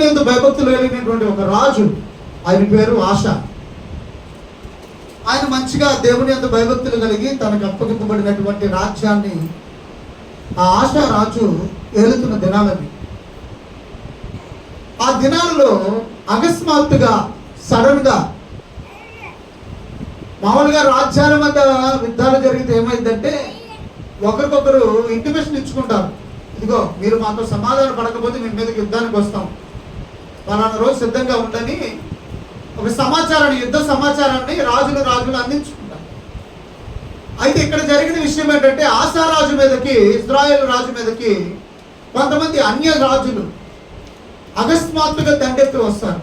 దేవుని ఎందుకు భయభక్తులు కలిగినటువంటి ఒక రాజు. ఆయన పేరు ఆశ ఆయన మంచిగా దేవుని ఎందు భయభక్తులు కలిగి తనకు అప్పగింపబడినటువంటి రాజ్యాన్ని ఆ ఆశ రాజు ఏలుతున్న దినాలని ఆ దినాలలో అకస్మాత్తుగా సడన్గా మామూలుగా రాజ్యాల మధ్య యుద్ధాలు జరిగితే ఏమైందంటే ఒకరికొకరు ఇంటిమేషన్ ఇచ్చుకుంటారు. ఇదిగో మీరు మాతో సమాధానం పడకపోతే మీ మీదకి యుద్ధానికి వస్తాం. పలానా రోజు సిద్ధంగా ఉండని ఒక సమాచారాన్ని యుద్ధ సమాచారాన్ని రాజులు రాజులు అందించుకుంటారు. అయితే ఇక్కడ జరిగిన విషయం ఏంటంటే ఆసా రాజు మీదకి ఇజ్రాయెల్ రాజు మీదకి కొంతమంది అన్య రాజులు అకస్మాత్తుగా దండెత్తి వస్తారు.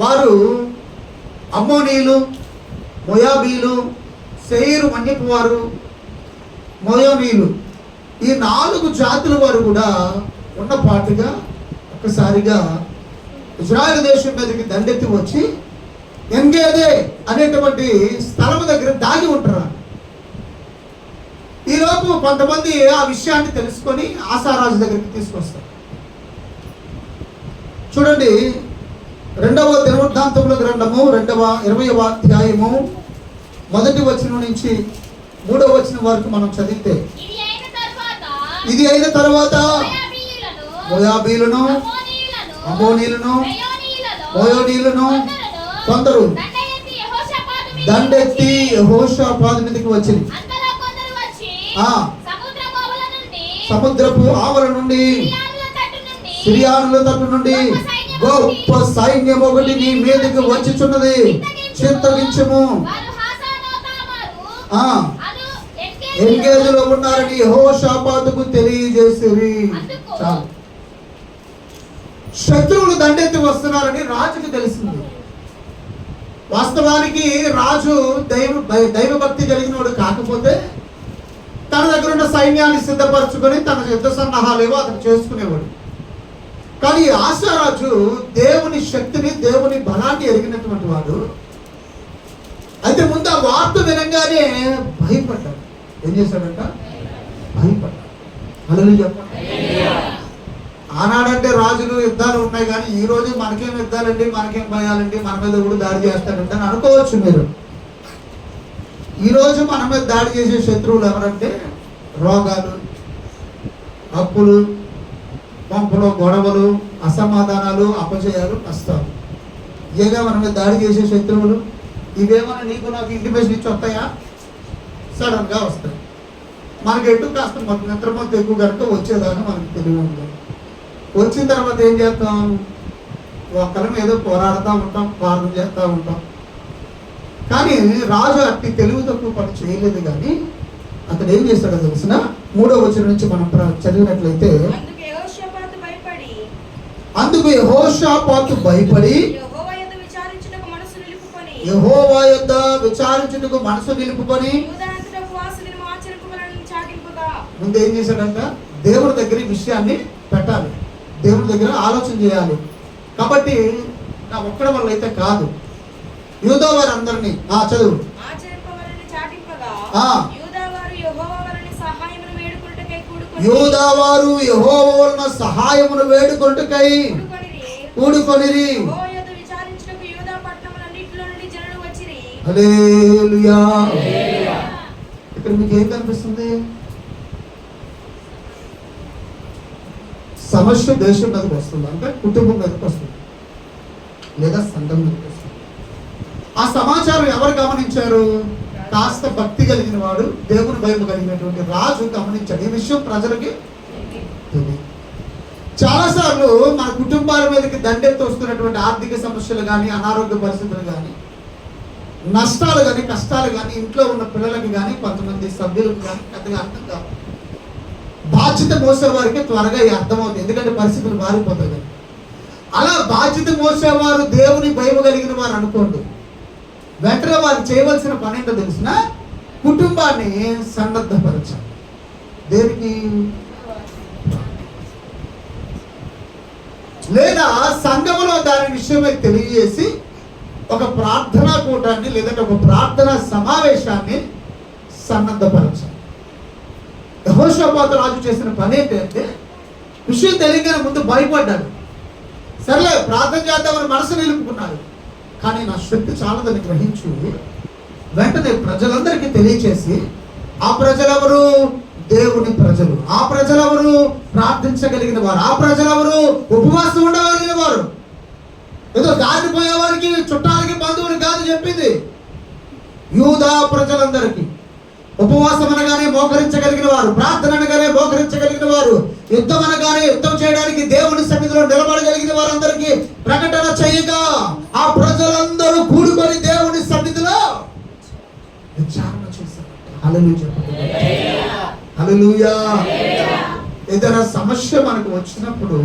వారు అమ్మోనీలు మొయాబీలు సెయిరు మన్యపు వారు మొయోనీలు ఈ నాలుగు జాతుల వారు కూడా ఉన్నపాటుగా ఒక్కసారిగా ఇజ్రాయెల్ దేశం మీదకి దండెత్తి వచ్చి ఎంగేదే అనేటువంటి స్థలం దగ్గర దాగి ఉంటారు. ఈలోపు కొంతమంది ఆ విషయాన్ని తెలుసుకొని ఆశారాజు దగ్గరికి తీసుకొస్తారు. చూడండి రెండవ దినవృత్తాంతముల గ్రంథము రెండవ ఇరవయవ అధ్యాయము మొదటి వచనం నుంచి మూడవ వచనం వరకు మనం చదివితే ఇది అయిన తరువాత ఇది అయిన తర్వాత మోయాబీయులను, మోయాబీలను అమోనీలను అమ్మోనీయులను కొందరు దండెత్తి యెహోషాపాతు మీదికి మీదకి వచ్చింది ఆ. సముద్రపు ఆవల నుండి సిరియానుల తట్టు నుండి గొప్ప సైన్యం ఒకటి నీ మీదకి వచ్చుచున్నది. చిత్తగించము ఎంగేజ్లో ఆ ఉన్నారని యెహోషాపాతుకు తెలియజేసిరి. చాలు. శత్రువులు దండెత్తి వస్తున్నారని రాజుకు తెలిసింది. వాస్తవానికి రాజు దైవ దైవభక్తి కలిగిన వాడు కాకపోతే తన దగ్గర ఉన్న సైన్యాన్ని సిద్ధపరచుకొని తన యుద్ధ సన్నాహాలు ఏవో అతను చేసుకునేవాడు. కానీ ఆశారాజు దేవుని శక్తిని దేవుని బలాన్ని ఎరిగినటువంటి వాడు. అయితే ముందు ఆ వార్త వినంగానే భయపడ్డాడు. ఏం చేశాడంట? భయపడ్డాడు. అలా చెప్పండి ఆనాడంటే రాజులు యుద్ధాలు ఉన్నాయి కానీ ఈ రోజు మనకేం యుద్ధాలండి మనకేం భయాలండి మన మీద కూడా దాడి చేస్తాడంటే అని అనుకోవచ్చు మీరు. ఈరోజు మన మీద దాడి చేసే శత్రువులు ఎవరంటే రోగాలు అప్పులు పంపులో గొడవలు అసమాధానాలు అపజయాలు నష్టాలు ఇవేగా మన మీద దాడి చేసే శత్రువులు ఇవేమైనా నీకు నాకు ఇంటిమేషన్ ఇచ్చి వస్తాయా? సడన్గా వస్తాయి. మనకి ఎటు కాస్త మన నిద్రమంత ఎక్కువ కనుక వచ్చేదాకా మనకి తెలివి వచ్చిన తర్వాత ఏం చేస్తాం? ఒకరి మీద పోరాడుతూ ఉంటాం ప్రార్థన చేస్తూ ఉంటాం. కానీ రాజు అట్టి తెలివి తక్కువ పని చేయలేదు కానీ అతడు ఏం చేస్తాడో తెలిసిన? మూడో వచ్చిన నుంచి మనం చదివినట్లయితే అందుకు యెహోషాపాతు భయపడి. యెహోవా యొద్ద విచారించుటకు మనసు నిలుపుకొని. ముందు ఏం చేశాడంట? దేవుడి దగ్గర విషయాన్ని పెట్టాలి. దేవుడి దగ్గర ఆలోచన చేయాలి. కాబట్టి నా ఒక్కడి వల్ల అయితే కాదు. యూదో వారి అందరినీ ఆ చదువు. ఆచరింపవలని చాటింపగా ఆ. యూదా వారు యెహోవా వలని సహాయమును వేడుకొనుటకై కూడుకొనిరి. ఇక్కడ మీకు ఏం కనిపిస్తుంది? సమస్య దేశం మీదకి వస్తుంది. అంటే కుటుంబం మీదకి వస్తుంది. లేదా సంఘం మీదకి వస్తుంది. ఆ సమాచారం ఎవరు గమనించారు? కాస్త భక్తి కలిగిన వాడు దేవుని భయం కలిగినటువంటి రాజు గమనించాడు. ఈ విషయం ప్రజలకి తెలియదు. చాలాసార్లు మన కుటుంబాల మీదకి దండెత్తి వస్తున్నటువంటి ఆర్థిక సమస్యలు కానీ అనారోగ్య పరిస్థితులు కానీ నష్టాలు కానీ కష్టాలు కానీ ఇంట్లో ఉన్న పిల్లలకి కానీ కొంతమంది సభ్యులకు కానీ పెద్దగా అర్థం కాదు బాధ్యత మోసే వారికి త్వరగా అర్థమవుతుంది. ఎందుకంటే పరిస్థితులు మారిపోతుంది అలా బాధ్యత మోసేవారు దేవుని భయం కలిగిన వారు అనుకోండి. వెంటనే వారు చేయవలసిన పని ఏంటో తెలిసిన కుటుంబాన్ని సన్నద్ధపరచాలి. దేనికి? లేదా సంఘములో దాని విషయమై తెలియజేసి ఒక ప్రార్థనా కూటాన్ని లేదంటే ఒక ప్రార్థనా సమావేశాన్ని సన్నద్ధపరచాలి. యహోషాబాద్ రాజు చేసిన పని ఏంటంటే విషయం తెలియగానే ముందు భయపడ్డాడు. సర్లే ప్రార్థన చేద్దామని మనసు నిలుపుకున్నారు కానీ నా శక్తి చాలదని గ్రహించు వెంటనే ప్రజలందరికీ తెలియచేసి ఆ ప్రజలెవరు? దేవుని ప్రజలు. ఆ ప్రజలెవరు? ప్రార్థించగలిగిన వారు. ఆ ప్రజలెవరు? ఉపవాసం ఉండగలిగిన వారు. ఏదో దారిపోయే వారికి చుట్టాలకి బంధువులు కాదు చెప్పింది. యూదా ప్రజలందరికీ. ఉపవాసం అనగానే మోకరించగలిగిన వారు ప్రార్థన అనగానే మోకరించగలిగిన వారు యుద్ధం అనగానే యుద్ధం చేయడానికి దేవుని సన్నిధిలో నిలబడగలిగిన వారందరికీ ప్రకటన చేయగా ఆ ప్రజలందరూ కూడుకొని దేవుని సన్నిధిలో విచారణ చేశారు హల్లెలూయా. ఏదైనా సమస్య మనకు వచ్చినప్పుడు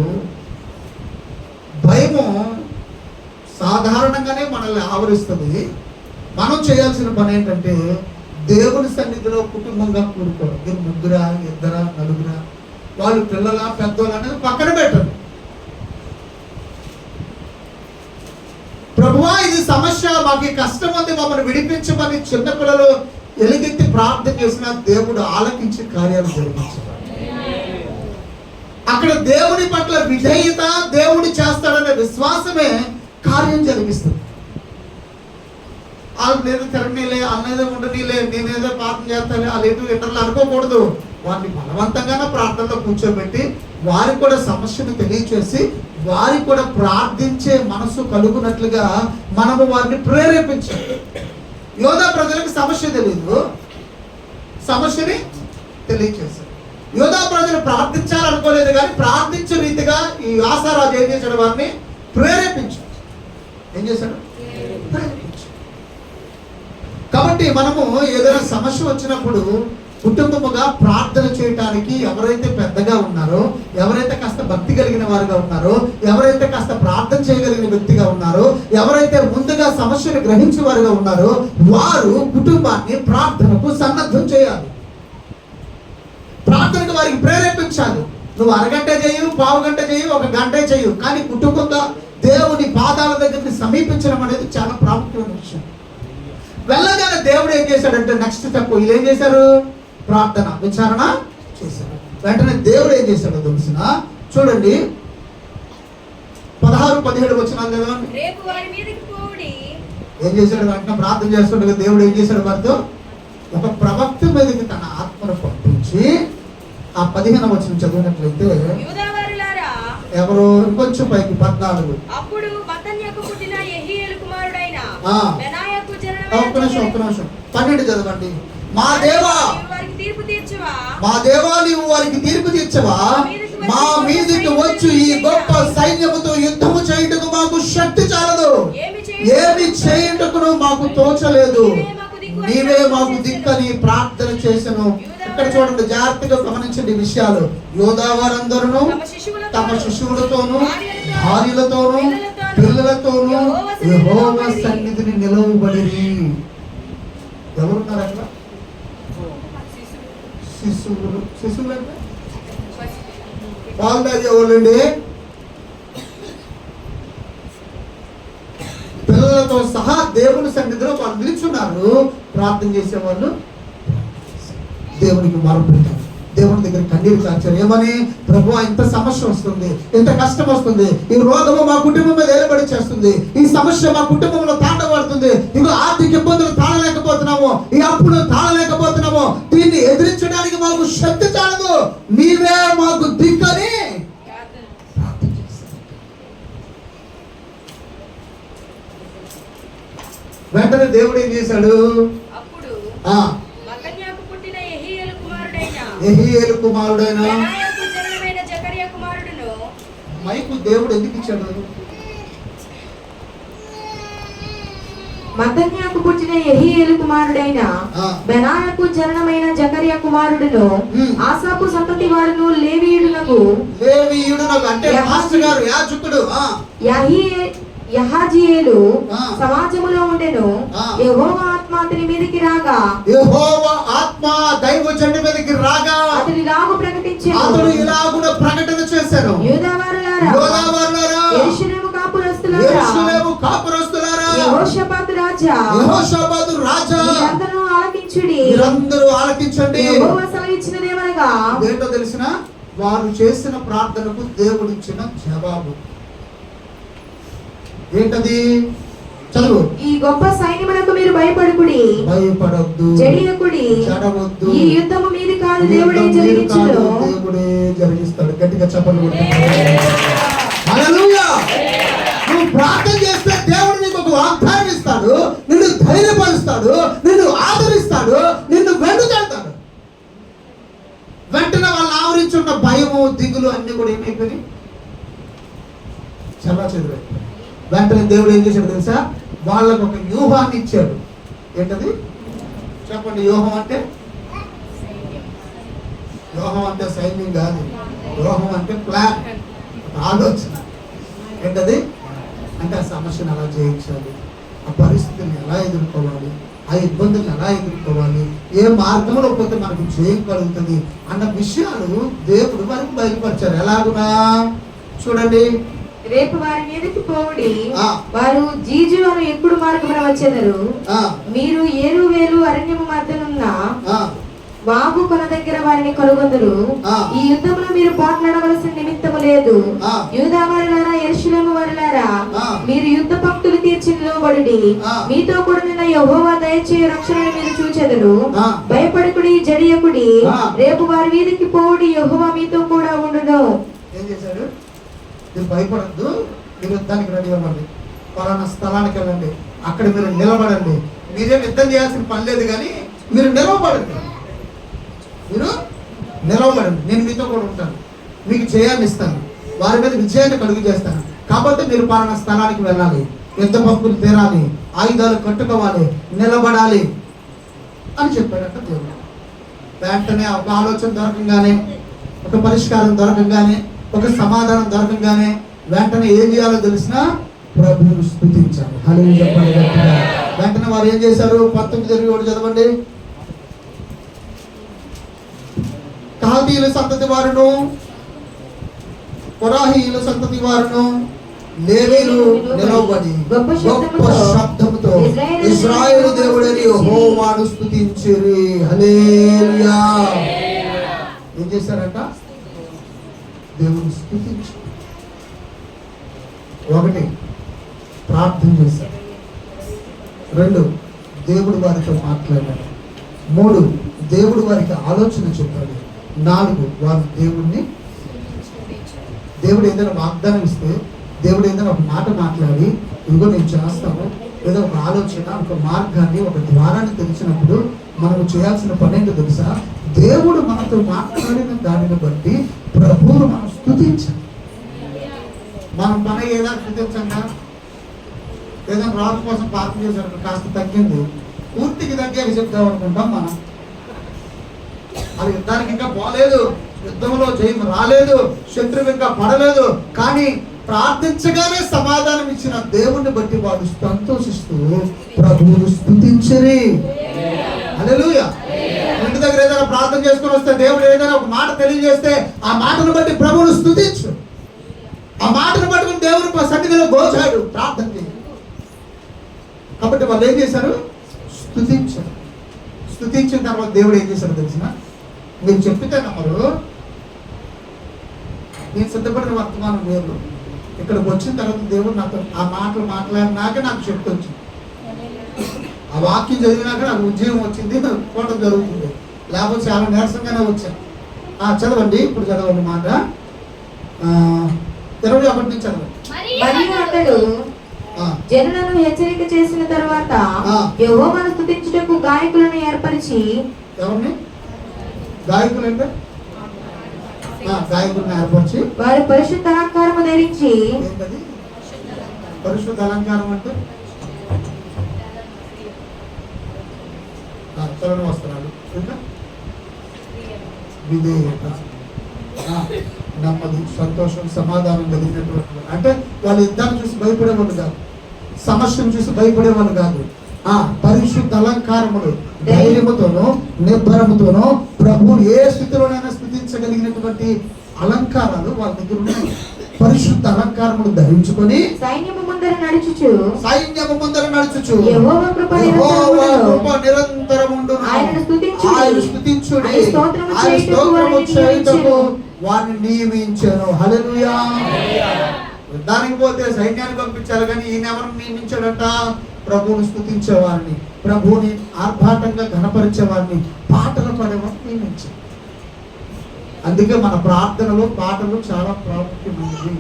భయము సాధారణంగానే మనల్ని ఆవరిస్తుంది. మనం చేయాల్సిన పని ఏంటంటే దేవుని సన్నిధిలో కుటుంబంగా కూడుకోవడం. మీరు ముగ్గురా ఇద్దరా నలుగురా. వాళ్ళు పిల్లల పెద్దోళ్ళు అనేది పక్కన పెట్టరు. ప్రభువా ఇది సమస్య. మాకు కష్టం ఉంది. మమ్మల్ని విడిపించమని చిన్న పిల్లలు ఎలుగెత్తి ప్రార్థన చేసిన దేవుడు ఆలకించి కార్యాలు జరిపించారు అక్కడ దేవుని పట్ల విధేయత దేవుడు చేస్తాడనే విశ్వాసమే కార్యం జరిగిస్తుంది. వాళ్ళు నేను తిరగనీలే ఏదో ఉండనీలే నేనేదో పాపం చేస్తాను వాళ్ళు ఎటు ఇతరులు అనుకోకూడదు. వారిని బలవంతంగానే ప్రార్థనలో కూర్చోబెట్టి వారికి కూడా సమస్యను తెలియచేసి వారికి కూడా ప్రార్థించే మనసు కలుగునట్లుగా మనము వారిని ప్రేరేపించాలి. యోధా ప్రజలకు సమస్య తెలియదు సమస్యని తెలియచేశారు. యోధా ప్రజలు ప్రార్థించాలనుకోలేదు కానీ ప్రార్థించే రీతిగా ఈ ఆశారాజు ఏం చేశాడు వారిని ప్రేరేపించాడు. ఏం చేశాడు? కాబట్టి మనము ఏదైనా సమస్య వచ్చినప్పుడు కుటుంబముగా ప్రార్థన చేయటానికి ఎవరైతే పెద్దగా ఉన్నారో ఎవరైతే కాస్త భక్తి కలిగిన వారుగా ఉన్నారో ఎవరైతే కాస్త ప్రార్థన చేయగలిగిన వ్యక్తిగా ఉన్నారో ఎవరైతే ముందుగా సమస్యను గ్రహించే వారుగా ఉన్నారో వారు కుటుంబాన్ని ప్రార్థనకు సన్నద్ధం చేయాలి. ప్రార్థనకు వారికి ప్రేరేపించాలి. నువ్వు అరగంట చేయు పావు గంట చేయు ఒక గంట చేయు. కానీ కుటుంబంగా దేవుని పాదాల దగ్గరికి సమీపించడం అనేది చాలా ప్రాముఖ్యమైన విషయం. వెళ్ళగానే దేవుడు ఏం చేశాడంటే నెక్స్ట్ స్టెప్ వీళ్ళు ఏం చేశారు? ప్రార్థన విచారణ చేశారు. వెంటనే దేవుడు ఏం చేశాడో తెలిసిన? చూడండి. పదహారు పదిహేడు పోవుడి ఏం చేశాడు? వెంటనే ప్రార్థన చేస్తుండగా దేవుడు ఏం చేశాడు వారితో? ఒక ప్రవక్త మీదకి తన ఆత్మను పంపించి ఆ పదిహేను వచ్చిన చదివినట్లయితే ఎవరు ఇంకొంచెం పైకి పద్నాలుగు. అప్పుడు పుట్టిన కుమారుడైన ఒక్క నిమిషం ఒక్క నిమిషం. పన్నెండు చదవండి. మా దేవా మా దేవా నీవు వారికి తీర్పు తీర్చవా? మా మీదకి వచ్చి ఈ గొప్ప సైన్యముతో యుద్ధము చేయుటకు మాకు శక్తి చాలదు. ఏమి చేయుటకును మాకు తోచలేదు. నీవే మాకు దిక్కని ప్రార్థన చేసను ఇక్కడ చూడండి జాగ్రత్తగా గమనించండి విషయాలు. యోధా వారందరూ తమ శిశువులతో తమ శిశువులతోనూ భార్యలతోనూ పిల్లలతోనూ యెహోవ సన్నిధిని నిలవబడి ఎవరున్నారు అక్కడ శిశువులు శిశువులు. అంటే బాగుండేది ఎవరండి? పిల్లలతో సహా దేవుని సన్నిధిలో వాళ్ళు నిల్చున్నారు. ప్రార్థన చేసేవాళ్ళు దేవునికి మొరపెట్టారు దేవుని దగ్గర కన్నీరు కార్చారు. ఏమని? ప్రభు ఇంత సమస్య వస్తుంది ఇంత కష్టం వస్తుంది ఈ రోగము మా కుటుంబం మీద ఏలబడి చేస్తుంది ఈ సమస్య మా కుటుంబంలో తాండబడుతుంది ఇగో ఆర్థిక ఇబ్బందులు తాళలేకపోతున్నాము ఈ అప్పులు తాళలేకపోతున్నాము దీన్ని ఎదిరించడానికి మాకు శక్తి చాలదు నీవే మాకు దిక్కని. వెంటనే దేవుడు ఏం చేశాడు? అప్పుడు ఆ మతన్యాకు పుట్టిన యెహీయేలు కుమారుడైన ఎహియేలు కుమారుడైన మైకు దేవుడు ఎందుకు ఇచ్చాడు మతన్యాకు పుట్టిన యెహీయేలు కుమారుడైన. బెనాయకు జననమైన జకర్య కుమారుడును. ఆసాపు సంతతి వాడును లేవీయుడునకు లేవీయుడు నాకు అంటే మాస్టర్ గారు యాజకుడు యహాజీయేలు. సమాజములో ఉండెను. యెహోవా ఆత్మ అతని మీదకి రాగా యెహోవా ఆత్మ దైవ జెండ మీదకి రాగా అతని లాగు ప్రకటించాను. అతడు ఇలాగున ప్రకటన చేశాను. యూదావారులారా యెరూషలేము కాపురస్తులారా యెరూషలేము కాపురస్తులారా యెహోషాపాతు రాజా యెహోషాబాదు రాజా మీరందరూ ఆలకించుడి. మీరందరూ ఆలకించండి. యెహోవా ఏంటో తెలిసిన? వారు చేసిన ప్రార్థనకు దేవుడిచ్చిన జవాబు. ఏంటది? చదువు. ఈ గొప్ప సైన్యమునకు మీరు భయపడుకుడి. భయపడొద్దు. జడియకుడి. జడవద్దు. ఈ యుద్ధము కాదు ఈ దేవుడే యుద్ధం మీరు జరిగించును కాదు, దేవుడే జరిగిస్తాడు. గట్టిగా చెప్పండి హల్లెలూయా! నువ్వు ప్రార్థన చేస్తే దేవుడు నీకు ఒక వాగ్దానం ఇస్తాడు నిన్ను ధైర్యపరుస్తాడు నిన్ను ఆదరిస్తాడు నిన్ను వెండుతాడు వెంటనే వాళ్ళు ఆవరించున్న భయము దిగులు అన్ని కూడా ఏమైపోయినాయి? చల్లా చెదిరే వెంటనే దేవుడు ఏం చేశాడు తెలుసా? వాళ్ళకు ఒక వ్యూహాన్ని ఇచ్చాడు. ఏంటది? చెప్పండి వ్యూహం అంటే? వ్యూహం అంటే సైన్యం కాదు. వ్యూహం అంటే ప్లాన్ ఆలోచన. ఏంటది? అంటే ఆ సమస్యను ఎలా జయించాలి? ఆ పరిస్థితిని ఎలా ఎదుర్కోవాలి? ఆ ఇబ్బందులను ఎలా ఎదుర్కోవాలి? ఏ మార్గంలో పోతే మనకు జయం కలుగుతుంది? అన్న విషయాలు దేవుడు మనకు బయలుపరిచారు. ఎలాగునా? చూడండి. రేపు వారి మీదకి పోవుడి. వారు జీజు అను ఎక్కుడు మార్గమున వచ్చెదరు మీరు ఏరు వేలు అరణ్యము మధ్యనున్న వాగు కొన దగ్గర వారిని కనుగొందురు ఆ. ఈ యుద్ధములో మీరు పోట్లాడవలసిన నిమిత్తము లేదు. యూదా వారులారా ఎరుషులేము వారులారా. మీరు యుద్ధ భక్తులు తీర్చి నిలబడుడి ఆ. మీతో కూడిన యెహోవా దయచేయ రక్షణను మీరు చూచెదరు. భయపడుకుడి జడియకుడి. రేపు వారి మీదకి పోవుడి యెహోవా మీతో కూడా ఉండును ఏం చేశాడు మీరు భయపడద్దు మీరు యుద్ధానికి రెడీ అవ్వండి పలానా స్థలానికి వెళ్ళండి అక్కడ మీరు నిలబడండి మీరేం యుద్ధం చేయాల్సిన పని లేదు కానీ మీరు నిలవబడండి మీరు నిలవబడండి నేను మీతో కూడా ఉంటాను. మీకు జయాన్ని ఇస్తాను. వారి మీద విజయాన్ని కలుగు చేస్తాను. కాబట్టి మీరు పాలన స్థలానికి వెళ్ళాలి. యుద్ధ పంపులు తీరాలి. ఆయుధాలు కట్టుకోవాలి. నిలబడాలి అని చెప్పాడట దేవుడు. వెంటనే ఒక ఆలోచన దొరకంగానే ఒక పరిష్కారం దొరకంగానే ఒక సమాధానం దొరకంగానే వెంటనే ఏం చేయాలో తెలిసినా ప్రభువును స్థుతించాలి హలో చెప్పండి వెంటనే వారు ఏం చేశారు? పంతొమ్మిది ఇరవై ఒకటి చదవండి. కాల్దీయుల సంతతి వారును కొరాహీయుల సంతతి వారును లేవీలు నిలవబడి గొప్ప శబ్దముతో ఇస్రాయేలు దేవుడని యెహోవాను స్తుతించిరి హల్లెలూయా. ఏం చేశారంట? దేవుని స్తుతించి ఒకటి ప్రార్థన చేశారు. రెండు దేవుడు వారితో మాట్లాడాడు మూడు దేవుడు వారికి ఆలోచన చెప్పాడు. నాలుగు వారు దేవుణ్ణి దేవుడు ఏదైనా వాగ్దానం ఇస్తే దేవుడు ఏదైనా ఒక మాట మాట్లాడి ఇదిగో నేను చేస్తాను ఏదో ఒక ఆలోచన ఒక మార్గాన్ని ఒక ద్వారాన్ని తెలిసినప్పుడు మనం చేయాల్సిన పని ఏంటో తెలుసా? దేవుడు మనతో మాట్లాడిన దానిని బట్టి ప్రభువును మనం స్థుతించాలి. మనం మన ఏదైనా స్థుతించంగా? ఏదైనా రాజు కోసం పాత్ర చేశారు కాస్త తగ్గింది. పూర్తికి తగ్గే చెప్తాం అనుకుంటాం మనం. అది యుద్ధానికి ఇంకా పోలేదు. యుద్ధంలో జయం రాలేదు. శత్రువు ఇంకా పడలేదు. కానీ ప్రార్థించగానే సమాధానం ఇచ్చిన దేవుణ్ణి బట్టి వాడు సంతోషిస్తూ ప్రభువును స్థుతించరి. హల్లెలూయా. ఇంటి దగ్గర ఏదైనా ప్రార్థన చేసుకొని వస్తే దేవుడు ఏదైనా ఒక మాట తెలియజేస్తే ఆ మాటను బట్టి ప్రభువును స్థుతించు. ఆ మాటను పట్టుకుని దేవుని సన్నిధిలో గోచాడు. ప్రార్థన కాబట్టి వాళ్ళు ఏం చేశారు? స్థుతించారు. స్థుతించిన తర్వాత దేవుడు ఏం చేశాడు తెలిసిన? మీరు చెప్పితే నమ్మరు. నేను సిద్ధపడిన వర్తమానం వేరు ఇక్కడికి వచ్చిన తర్వాత దేవుడు నాతో ఆ మాటలు మాట్లాడినాక నాకు శక్తి వచ్చింది. ఆ వాక్యం చదివినాక నాకు ఉద్యోగం వచ్చింది పోవడం జరుగుతుంది. లేకపోతే చాలా నీరసంగానే వచ్చాను ఆ చదవండి ఇప్పుడు చదవండి మాట. ఆ, ఇరవై ఒకటి నుంచి చదవండి. జనులను హెచ్చరిక చేసిన తర్వాత. యెహోవాను స్తుతించుటకు గాయకులను ఏర్పరిచి ఎవరిని? గాయకులు అంటే ఆ, గాయకుడిని ఏర్పరిచి వారి పరిశుద్ధ అలంకారము ధరించి పరిశుద్ధ అలంకారం అంటే? చలన వస్త్రాలు ఇంకా విధేయత. నెమ్మది సంతోషం సమాధానం కలిగినటువంటి. అంటే వాళ్ళు యుద్ధాన్ని చూసి భయపడేవాళ్ళు కాదు. సమస్యను చూసి భయపడేవాళ్ళు కాదు. ఆ పరిశుద్ధ అలంకారములు ధైర్యముతోనూ నిర్భరముతోనూ ప్రభువు ఏ స్థితిలోనైనా స్థుతించగలిగినటువంటి అలంకారాలు వాళ్ళ దగ్గర ఉన్నాయి పరిశుద్ధ అలంకారములు ధరించుకొని సైన్యము ముందర నడుచుచు సైన్యము ముందర నడుచుచు యెహోవా కృప యెహోవా నిరంతరముండును. కృప నిరంతరముండును. ఆయనను స్తుతించుడి. ఆయన స్తుతించుడి. ఆయన స్తోత్రము ఆయన చేయుటకు స్తోత్రము వారిని చేయుటకు నియమించెను. వారిని నియమించాను హల్లెలూయా యుద్ధానికి పోతే సైన్యాన్ని పంపించారు కానీ ఈయన ఎవరిని నియమించాడట ప్రభువుని స్థుతించేవారిని ప్రభువుని ఆర్భాటంగా ఘనపరిచేవారిని పాటలు పడేవారు నియమించారు అందుకే మన ప్రార్థనలో పాటలు చాలా ప్రాముఖ్యమైనవి.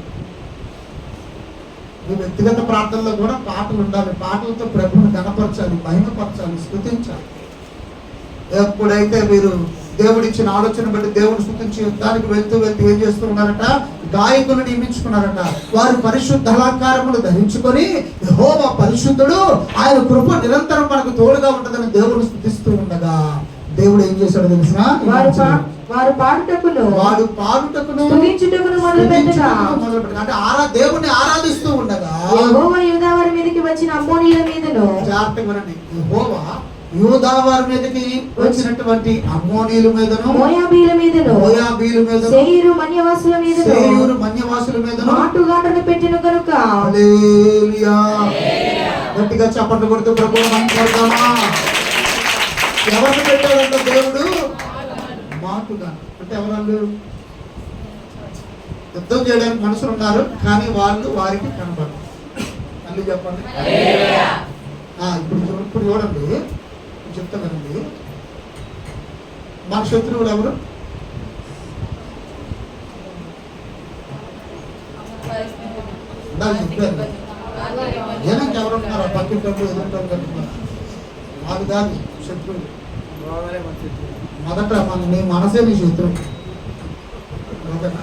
మీ వ్యక్తిగత ప్రార్థనలో కూడా పాటలు ఉండాలి. పాటలతో ప్రభుని ఘనపరచాలి మహిమపరచాలి స్థుతించాలి ఎప్పుడైతే మీరు దేవుడిచ్చిన ఆలోచన బట్టి దేవుని స్థుతించి యుద్ధానికి వెళ్తూ వెళ్తూ ఏం చేస్తూ ఉన్నారట గాయకులు నియమించుకున్నారట. వారు పరిశుద్ధ అలంకారములు ధరించుకొని యెహోవ పరిశుద్ధుడు ఆయన కృప నిరంతరం మనకు తోడుగా ఉంటుందని దేవుడు స్థుతిస్తూ ఉండగా దేవుడు ఏం చేశాడో తెలిసిన వారు వారు పాడుటకును వాడు పాడుటకును స్తుతించుటకును మొదలుపెట్టగా. అంటే ఆరా దేవుణ్ణి ఆరాధిస్తూ ఉండగా యెహోవా యూదావారి మీదకి వచ్చిన అమ్మోనీయుల మీదను జాగ్రత్తగా వినండి. యెహోవా యూదా వారి మీదకి వచ్చినటువంటి అమ్మోనీయుల మీదను మోయాబీల మీదను మోయాబీల మీదను సేయిరు మన్యవాసుల మీదను సేయూరు మన్యవాసుల మీదను మాటుగాటను పెట్టిన కనుక హల్లెలూయా. గట్టిగా చప్పట్లు కొడుతూ ప్రభు మంత్రమా ఎవరిని పెట్టాడంట దేవుడు? మాటుగా అంటే ఎవరు యుద్ధం చేయడానికి మనుషులు ఉన్నారు కానీ వాళ్ళు వారికి కనపడరు మళ్ళీ చెప్పండి. ఆ, ఇప్పుడు ఇప్పుడు చూడండి. నేను చెప్తా కదండి మన శత్రువులు ఎవరు? ఇందాక జనానికి ఎవరు ఉన్నారు పక్కింటోళ్ళు ఎదురుంటోళ్ళు కట్టుకున్నారు కాదు శత్రువులు. మొదట మన నీ మనసే నీ శత్రువు. ఓకేనా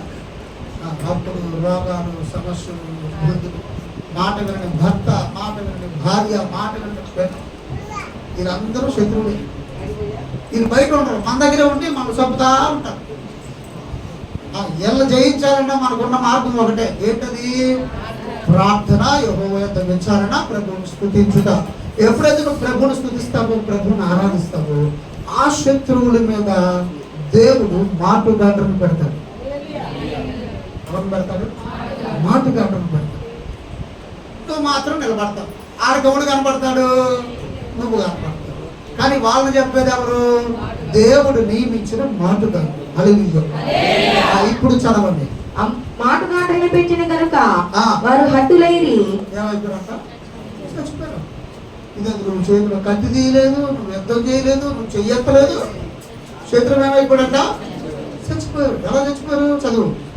అప్పుడు రోగాలు సమస్యలు మాట వినని భర్త మాట వినని భార్య మాట వినని వీళ్ళందరూ శత్రువులే. వీళ్ళు బయట ఉంటారు మన దగ్గరే ఉండి మనం చంపుతా ఉంటారు. ఆ, జయించాలంటే జయించాలన్నా మనకున్న మార్గం ఒకటే. ఏంటది? ప్రార్థన యెహోవా యొక్క విచారణ ప్రభువుని స్థుతించుట ఎప్పుడైతే నువ్వు ప్రభువుని స్థుతిస్తావో ప్రభువుని ఆరాధిస్తావో ఆ శత్రువుల మీద దేవుడు మాటుగాండ్రను పెడతాడు. ఎవరు పెడతాడు? మాటుగాండ్రను పెడతాడు. నువ్వు మాత్రం నిలబడతావు. ఆడ గౌడు కనబడతాడు నువ్వు కనబడతావు కానీ వాళ్ళని చెప్పేది ఎవరు? దేవుడు నియమించిన మాటుగా హల్లెలూయా. ఆ ఇప్పుడు చదవండి. అమ్- మాటుగాటను పెట్టిన కనుక. వారు చచ్చిపోయారు. ఇది నువ్వు చేతిలో కత్తి తీయలేదు నువ్వు యుద్ధం చేయలేదు నువ్వు చెయ్యక్కలేదు చేతులు ఏమైపోయాడంట చచ్చిపోయారు. ఎలా చచ్చిపోయారు? చదువు.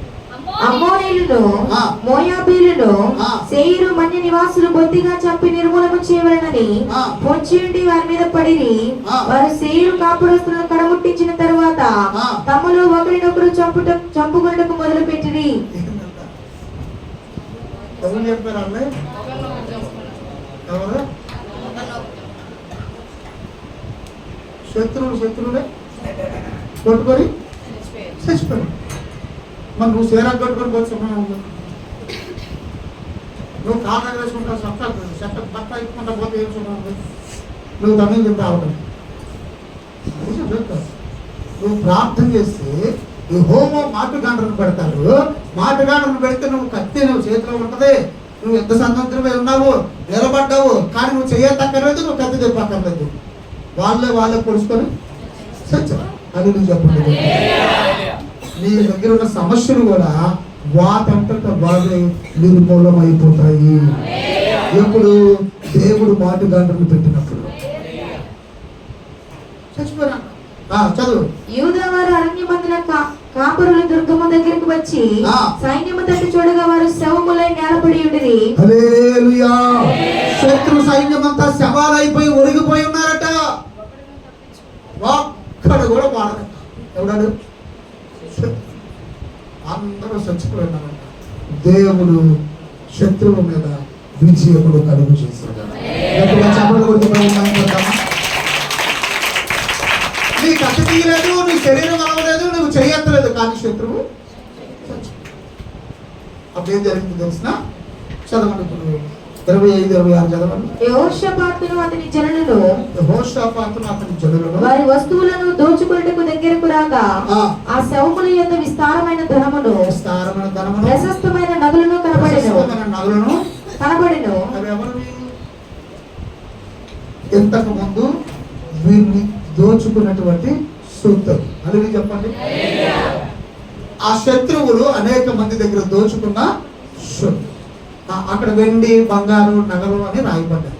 మోయాబీలను ఆ. సేయిరు మన్య నివాసులు బొత్తిగా చంపి నిర్మూలన చేయవలనని ఆ. పొంచి ఉండి వారి మీద పడిరి. ఆ. వారు సేయిరు కాపురస్తులను కడముట్టించిన తరువాత. తమలో ఒకరినొకరు చంపుట చంపుకొనటకు మొదలు పెట్టిరి శత్రువులు శత్రువులే? కొట్టుకొని? చచ్చిపోయారు. మరి నువ్వు సేరా కట్టుకొని పోతే ఉంది నువ్వు కాళ్ళ వేసుకుంటా సత్తాలు చెత్త బట్ట ఇచ్చుకుంటా పోతే ఏం సుఖం నువ్వు తమిళ తింటా చెప్తా. నువ్వు ప్రార్థన చేస్తే ఈ హోమో మాటగాండ్రను పెడతారు మాటగాండ్రను పెడితే నువ్వు కత్తి నువ్వు చేతిలో ఉంటది. నువ్వు ఎంత సంతంత్రమై ఉన్నావు నిలబడ్డావు కానీ నువ్వు చేయతక్కర్లేదు నువ్వు కత్తి తెప్పక్కర్లేదు. వాళ్ళే వాళ్ళే పొడుచుకొని సత్యం అది నువ్వు చెప్పండి. నీ దగ్గర ఉన్న సమస్యలు కూడా వాటంతట వాడే నిర్మూలం అయిపోతాయి ఎప్పుడు దేవుడు మాటుగాండ్రను పెట్టినప్పుడు. చచ్చిపోరా. చదువు. కాపురుల దుర్గము దగ్గరికి వచ్చి ఆ. సైన్యము తట్టు చూడగా వారు శవములై నేలపడి ఉండిరి. హల్లెలూయా. శత్రు సైన్యం అంతా శవాలైపోయి ఒరిగిపోయి ఉన్నారట. ఒక్కడ కూడా వాడరట ఎవడాడు? అందరూ చచ్చిపోయినారంట. దేవుడు శత్రువు మీద విజయములు కలుగు చేస్తున్నాడు గట్టిగా నీ తీయలేదు నీ శరీరం అలవలేదు నువ్వు చేయట్లేదు కానీ శత్రువు అప్పుడు ఏం జరిగింది తెలిసిన చదవండి ఇరవై ఐదు ఇరవై ఆరు చదవండి. యెహోషాపాతును అతని జనులను హోషాపాతులు అతని జనులను వారి వస్తువులను దోచుకొనుటకు దగ్గరకు రాగా ఆ. శవముల యొక్క విస్తారమైన ధనమును విస్తారమైన ధనమును ప్రశస్తమైన నదులను కనబడెను. నదులను కనబడెను. ఇంతకు ముందు వీరిని దోచుకున్నటువంటి సూత్రం అది చెప్పండి. ఆ శత్రువులు అనేక మంది దగ్గర దోచుకున్న సొత్తు. ఆ, అక్కడ వెండి బంగారు నగలు అని రాయబడ్డాయి.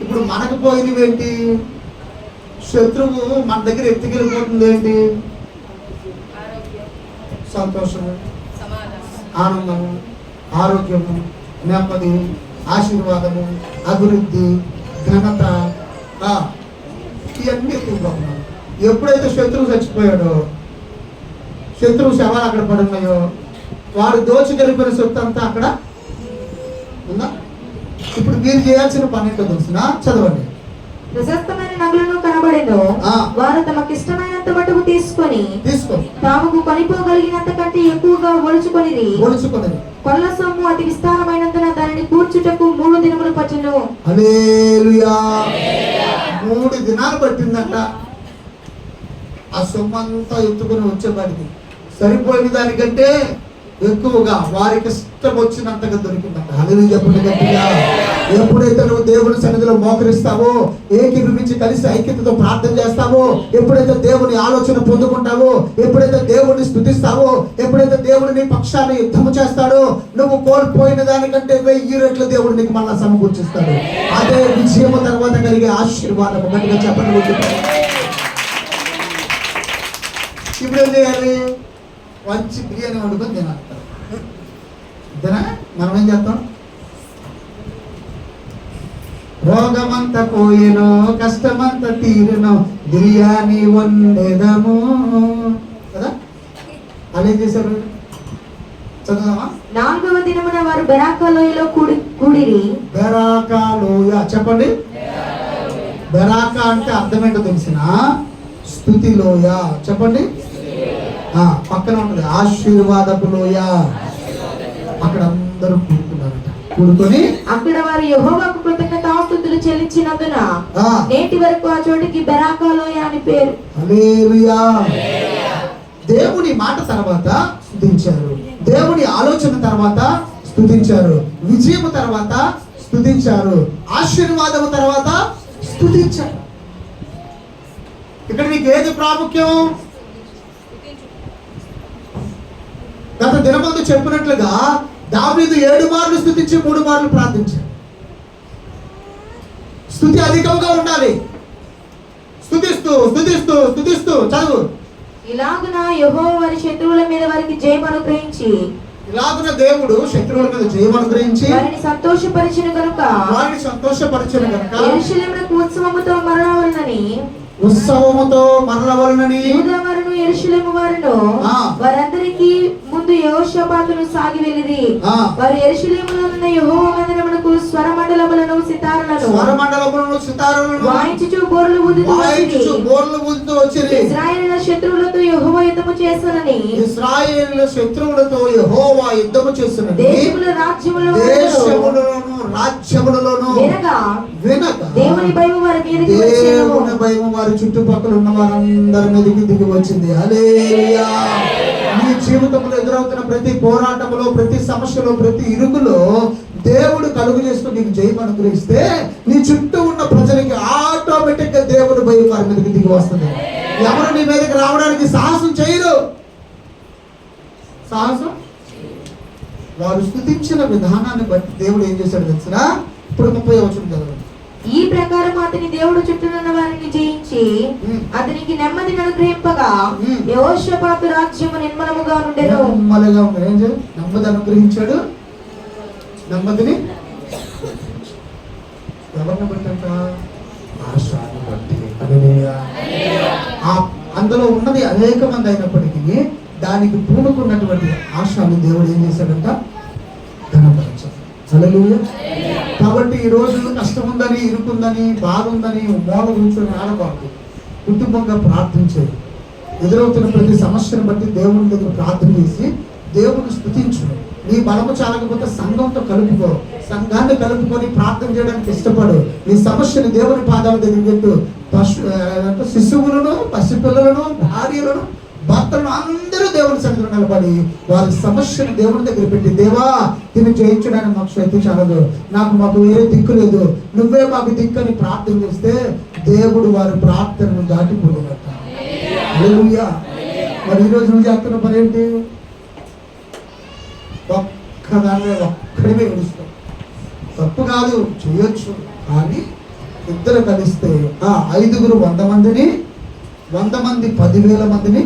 ఇప్పుడు మనకు పోయినవి ఏంటి? శత్రువు మన దగ్గర ఎత్తుకెళ్ళిపోతుంది ఏంటి? సంతోషం సంతోషము ఆనందము ఆరోగ్యము నెమ్మది ఆశీర్వాదము అభివృద్ధి ఘనత ఇవన్నీ ఎత్తుకుపోతున్నాం ఎప్పుడైతే శత్రువు చచ్చిపోయాడో శత్రువు శవాలు అక్కడ పడున్నాయో వాడు దోచుకెళ్ళిపోయిన సొత్తు అంతా అక్కడ ఉందా? ఇప్పుడు మీరు చేయాల్సిన పని ఏంటో తెలిసిన? చదవండి. ప్రశస్తమైన నగలను కనబడేను. ఆ. వారు తమకిష్టమైనంత మటుకు తీసుకొని తీసుకోండి. తాముకు కొనిపోగలిగినంత కంటే ఎక్కువగా ఒలుచుకొనిది ఒలుచుకున్నది కొల్ల సొమ్ము అతి విస్తారమైనందున దానిని కూర్చుటకు మూడు దినములు పట్టును. మూడు దినాలు పట్టిందంట. ఆ సొమ్మంతా ఎత్తుకుని వచ్చేవాడికి సరిపోయిన దానికంటే ఎక్కువగా వారికి ఇష్టం వచ్చినంతగా దొరికిందంట. హల్లెలూయా చెప్పండి గట్టిగా. ఎప్పుడైతే నువ్వు దేవుని సన్నిధిలో మోకరిస్తావో ఏకీభవించి కలిసి ఐక్యతతో ప్రార్థన చేస్తావో ఎప్పుడైతే దేవుని ఆలోచన పొందుకుంటావో ఎప్పుడైతే దేవుడిని స్థుతిస్తావో ఎప్పుడైతే దేవుడు నీ పక్షాన్ని యుద్ధము చేస్తాడో నువ్వు కోల్పోయిన దానికంటే వెయ్యి రెట్లు దేవుడు నీకు మళ్ళా సమకూర్చిస్తాడు. అదే విజయము తర్వాత కలిగే ఆశీర్వాదము. గట్టిగా చెప్పండి. ఇప్పుడు ఏం చేయాలి? మంచి బిర్యానీ వండుకొని తినాలి. అంతేనా? మనం ఏం చేస్తాం? రోగమంత పోయినో కష్టమంత తీరునో బిర్యానీ వండేదము. కదా? అలా ఏం చేశారు? చదువుదామా? నాలుగవ దినమున వారు బెరాకా లోయలో కూడి కూడిరి. బెరాకాలోయ చెప్పండి. బెరాకా అంటే అర్థం ఏంటో తెలిసిన స్థుతిలోయ చెప్పండి. పక్కన ఉంటుంది ఆశీర్వాదపు లోయ. అక్కడ అందరూ కూడుకున్నారట. కూడుకొని అక్కడ వారు యెహోవాకు కృతజ్ఞతాస్తుతులు చెల్లించినందున ఆ, నేటి వరకు ఆ చోటికి బెరాకా లోయ అని పేరు. హల్లెలూయా. దేవుని మాట తర్వాత స్తుతించారు దేవుని ఆలోచన తర్వాత స్తుతించారు విజయము తర్వాత స్తుతించారు ఆశీర్వాదము తర్వాత స్తుతించారు ఇక్కడ నీకు ఏది ప్రాముఖ్యం గత దినమందు చెప్పినట్లుగా దావీదు ఏడు మార్లు స్థుతించి మూడు మార్లు ప్రార్థించాడు. స్థుతి అధికంగా ఉండాలి. స్థుతిస్తూ స్థుతిస్తూ స్థుతిస్తూ. చదువు. ఇలాగున యెహోవా వారి శత్రువుల మీద వారికి జయం అనుగ్రహించి ఇలాగున దేవుడు శత్రువుల మీద జయం అనుగ్రహించి వారిని సంతోషపరిచిన కనుక వారిని సంతోషపరిచిన కనుక ఎరుషలేమునకు ఉత్సవముతో మరణవలనని ఉత్సవముతో మరలవలనని యూదా వారును ఎరుషలేము వారును. వారందరికీ ముందు యెహోషాపాతును సాగి వెళ్ళిరి. ఆ. వారు ఎరుషలేములో ఉన్న యెహోవా మందిరమునకు స్వరమండలములను సితారులను. స్వరమండలములను సితారులను. వాయించుచు బోర్లు ఊదుతూ వాయించుచు బోర్లు ఊదుతూ వచ్చింది ఇజ్రాయేలుల శత్రువులతో యెహోవా యుద్ధము చేస్తానని ఇస్రాయేలు శత్రువులతో యెహోవా యుద్ధము చేస్తున్నది దేశముల రాజ్యముల దేశములలోను రాజ్యములలోను. వినగా వినక దేవుని భయము వారి మీదకి దేవుని భయం వారి చుట్టుపక్కల ఉన్న వారందరి మీదకి దిగి వచ్చింది. హల్లెలూయా. నీ జీవితంలో ఎదురవుతున్న ప్రతి పోరాటంలో ప్రతి సమస్యలో ప్రతి ఇరుకులో దేవుడు కలుగు చేసుకుని నీకు జయం అనుగ్రహిస్తే నీ చుట్టూ ఉన్న ప్రజలకి ఆటోమేటిక్గా దేవుడు భయం వారి మీదకి దిగి వస్తుంది. ఎవరు నీ మీదకి రావడానికి సాహసం చేయరు. సాహసం? వారు స్థుతించిన విధానాన్ని బట్టి దేవుడు ఏం చేశాడు తెలుసునా ఇప్పుడు ముప్పై వచ్చిన చదవండి. ఈ ప్రకారం అతని దేవుడు చుట్టూనున్న వారిని జయించి. అతనికి నెమ్మదిని అనుగ్రహింపగా ఉమ్. యెహోషాపాతు రాజ్యము నిర్మలముగా ఉండెను చేయాలి? నెమ్మది అనుగ్రహించాడు. నెమ్మదిని ఎవరిని బట్టంట ఆశాన్ని బట్టి. హల్లెలూయా. ఆ అందులో ఉన్నది అనేక మంది అయినప్పటికీ దానికి పూనుకున్నటువంటి ఆశాన్ని దేవుడు ఏం చేశాడంట? ఘనపరచాడు హల్లెలూయా. కాబట్టి ఈ రోజు కష్టం ఉందని ఇరుకుందని బాగుందని ఉందని మూల కూర్చొని ఆడబాకు కుటుంబంగా ప్రార్థించేది. ఎదురవుతున్న ప్రతి సమస్యను బట్టి దేవుని దగ్గర ప్రార్థన చేసి దేవుని స్థుతించు. నీ బలము చాలకపోతే సంఘంతో కలుపుకో. సంఘాన్ని కలుపుకొని ప్రార్థన చేయడానికి ఇష్టపడు. నీ సమస్యను దేవుని పాదాల దగ్గర పెట్టు. పశు శిశువులను పసిపిల్లలను భార్యలను భర్తలను అందరూ దేవుని సన్నిధిలో నిలబడి వారి సమస్యను దేవుని దగ్గర పెట్టి దేవా దీన్ని జయించడానికి మాకు శక్తి చాలదు. నాకు మాకు వేరే దిక్కు లేదు. నువ్వే మాకు దిక్కు అని ప్రార్థన చేస్తే దేవుడు వారి ప్రార్థనను దాటిపోలేదట మరి ఈరోజు నువ్వు చేస్తున్న పని ఏంటి? ఒక్కదాన్నే ఒక్కడిమే గెలుస్తాం తప్పు కాదు చేయొచ్చు. కానీ ఇద్దరు కలిస్తే ఆ ఐదుగురు వంద మందిని వంద మంది పదివేల మందిని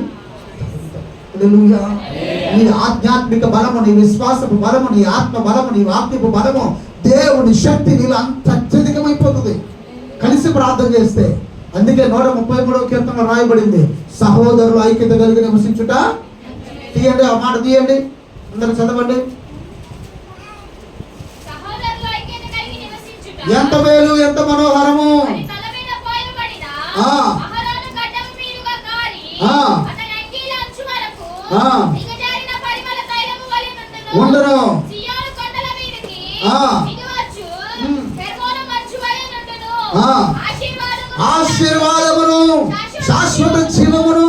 నీ ఆధ్యాత్మిక బలము నీ విశ్వాసపు బలము నీ ఆత్మ బలము నీ వాక్యపు బలము దేవుని శక్తి నీలో అంత అత్యధికమైపోతుంది. కలిసి ప్రార్థన చేస్తే. అందుకే నూట ముప్పై మూడవ కీర్తన రాయబడింది. సహోదరులు ఐక్యత కలిగి నివసించుట తీయండి ఆ మాట తీయండి. అందరూ చదవండి. ఎంత మేలు ఎంత మనోహరము. ఆ. ఆశీర్వాదము ఆశీర్వాదమును. శాశ్వత జీవమును.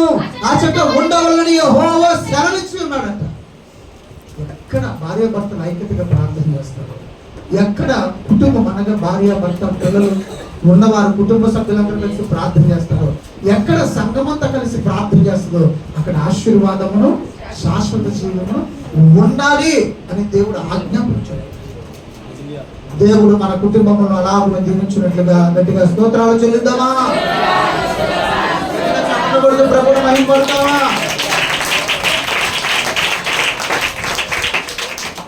ఆ చెట్ట ఉండవల్లని యెహోవా సెలవిచ్చి ఉన్నాడట. ఎక్కడ భార్య భర్తలు ఐక్యతగా ప్రార్థన చేస్తారు ఎక్కడ కుటుంబం అనగా భార్య భర్త పిల్లలు ఉన్నవారు కుటుంబ సభ్యులందరూ కలిసి ప్రార్థన చేస్తారు ఎక్కడ సంఘమంతా కలిసి ప్రార్థన చేస్తుందో అక్కడ ఆశీర్వాదమును శాశ్వత జీవమును ఉండాలి అని దేవుడు ఆజ్ఞాపించాడు. దేవుడు మన కుటుంబంలో మనం దీవించినట్లుగా గట్టిగా స్తోత్రాలు చెల్లిద్దామా? ప్రభుత్వం మహిమపడతామా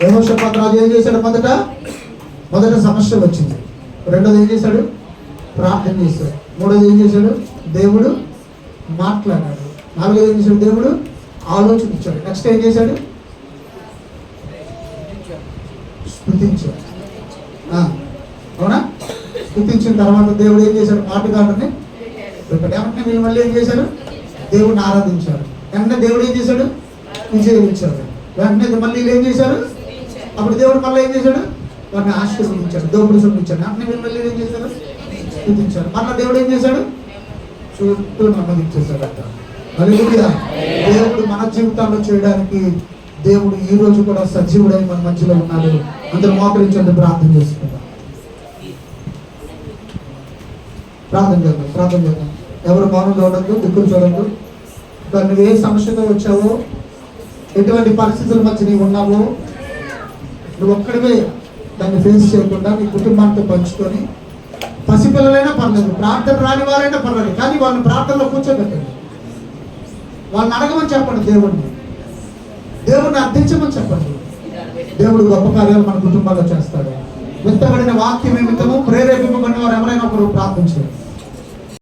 యెహోషాపాతు రాజు ఏం చేశాడు మొదట? మొదట సమస్య వచ్చింది. రెండోది ఏం చేశాడు? ప్రార్థన చేశాడు. మూడోది ఏం చేశాడు? దేవుడు మాట్లాడాడు. నాలుగోది ఏం చేశాడు దేవుడు ఆలోచన ఇచ్చాడు. నెక్స్ట్ ఏం చేశాడు? స్థుతించాడు అవునా? స్థుతించిన తర్వాత దేవుడు ఏం చేశాడు? మాటగాడుని ఇక్కడ ఏమంటే వీళ్ళు మళ్ళీ ఏం చేశారు? దేవుడిని ఆరాధించారు. వెంటనే దేవుడు ఏం చేశాడు? విజయించాడు. వెంటనే మళ్ళీ వీళ్ళు ఏం చేశారు? అప్పుడు దేవుడు మళ్ళీ ఏం చేశాడు? వారిని ఆశీర్వదించాడు. దేవుడు చూపించాడు. వెంటనే వీళ్ళు మళ్ళీ ఏం చేశారు? స్థుతించాడు మళ్ళీ దేవుడు ఏం చేశాడు? చుట్టూ నమ్మదించేశాడు అక్కడ హల్లెలూయా. దేవుడు మన జీవితాల్లో చేయడానికి దేవుడు ఈ రోజు కూడా సజీవుడై మన మధ్యలో ఉన్నాడు. అందరూ మోకరించండి ప్రార్థన చేసుకుందాం. ప్రార్థన చేద్దాం ప్రార్థన చేద్దాం. ఎవరు మౌనం చూడద్దు దిక్కులు చూడద్దు. నువ్వు ఏ సమస్యతో వచ్చావో ఎటువంటి పరిస్థితుల మధ్య నీవు ఉన్నావో నువ్వు ఒక్కడివే దాన్ని ఫేస్ చేయకుండా నీ కుటుంబానికి పంచుకొని పసిపిల్లలైనా పర్లేదు ప్రార్థన రాని వారైనా పర్లేదు కానీ వాళ్ళని ప్రార్థనలో కూర్చోబెట్టండి. వాళ్ళని అడగమని చెప్పండి దేవుణ్ణి. దేవుణ్ణి అర్థించమని చెప్పండి. దేవుడు గొప్ప కార్యాలు మన కుటుంబాల్లో చేస్తాడు. విత్తబడిన వాక్యం నిమిత్తము ప్రేరేపింపబడిన వారు ఎవరైనా ఒకరు ప్రార్థించారు